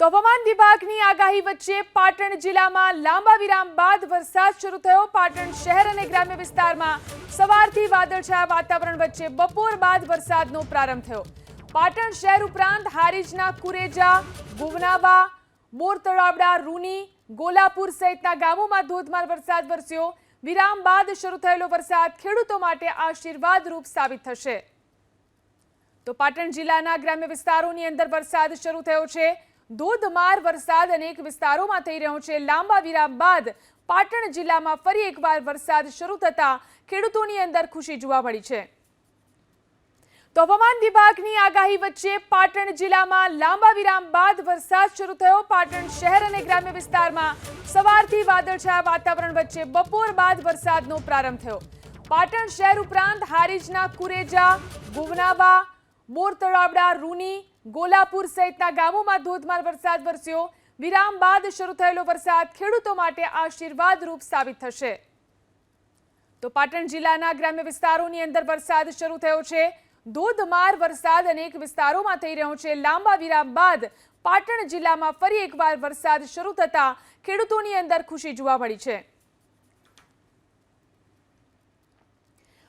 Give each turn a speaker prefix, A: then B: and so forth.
A: તો હવામાન વિભાગની આગાહી વચ્ચે પાટણ જિલ્લામાં લાંબા વિરામ બાદ વરસાદ શરૂ થયો. પાટણ શહેર અને ગ્રામ્ય વિસ્તારમાં સવારથી વાદળછાયા વાતાવરણ વચ્ચે બપોર બાદ વરસાદનો પ્રારંભ થયો. પાટણ શહેર ઉપરાંત હારીજના કુરેજા ગુવનાબા બોર તળાવડા રૂની, ગોલાપુર સહિતના ગામોમાં ધોધમાર વરસાદ વરસ્યો. વિરામ બાદ શરૂ થયેલો વરસાદ ખેડૂતો માટે આશીર્વાદરૂપ સાબિત થશે. તો પાટણ જિલ્લાના ગ્રામ્ય વિસ્તારોની અંદર વરસાદ શરૂ થયો છે. ધોધમાર વરસાદ અનેક વિસ્તારોમાં થઈ રહ્યો છે. લાંબા વિરામ બાદ પાટણ જિલ્લામાં ફરી એકવાર વરસાદ શરૂ થતા ખેડૂતોની અંદર ખુશી જોવા મળી છે. તો હવામાન વિભાગની આગાહી વચ્ચે પાટણ જિલ્લામાં લાંબા વિરામ બાદ વરસાદ શરૂ થયો. પાટણ શહેર અને ગ્રામ્ય વિસ્તારમાં સવારથી વાદળછાયા વાતાવરણ વચ્ચે બપોર બાદ વરસાદનો પ્રારંભ થયો. પાટણ શહેર ઉપરાંત હારીજના કુરેજા ગુવનાબા બોર તળાવડા રૂની, ગોલાપુર સહિતના ગામોમાં ધોધમાર વરસાદ વરસ્યો. વિરામ બાદ શરૂ થયેલો વરસાદ ખેડૂતો માટે આશીર્વાદરૂપ સાબિત થશે. તો પાટણ જિલ્લાના ગ્રામ્ય વિસ્તારોની અંદર વરસાદ શરૂ થયો છે. ધોધમાર વરસાદ અનેક વિસ્તારોમાં થઈ રહ્યો છે. લાંબા વિરામ બાદ પાટણ જિલ્લામાં ફરી એકવાર વરસાદ શરૂ થતા ખેડૂતોની અંદર ખુશી જોવા મળી છે.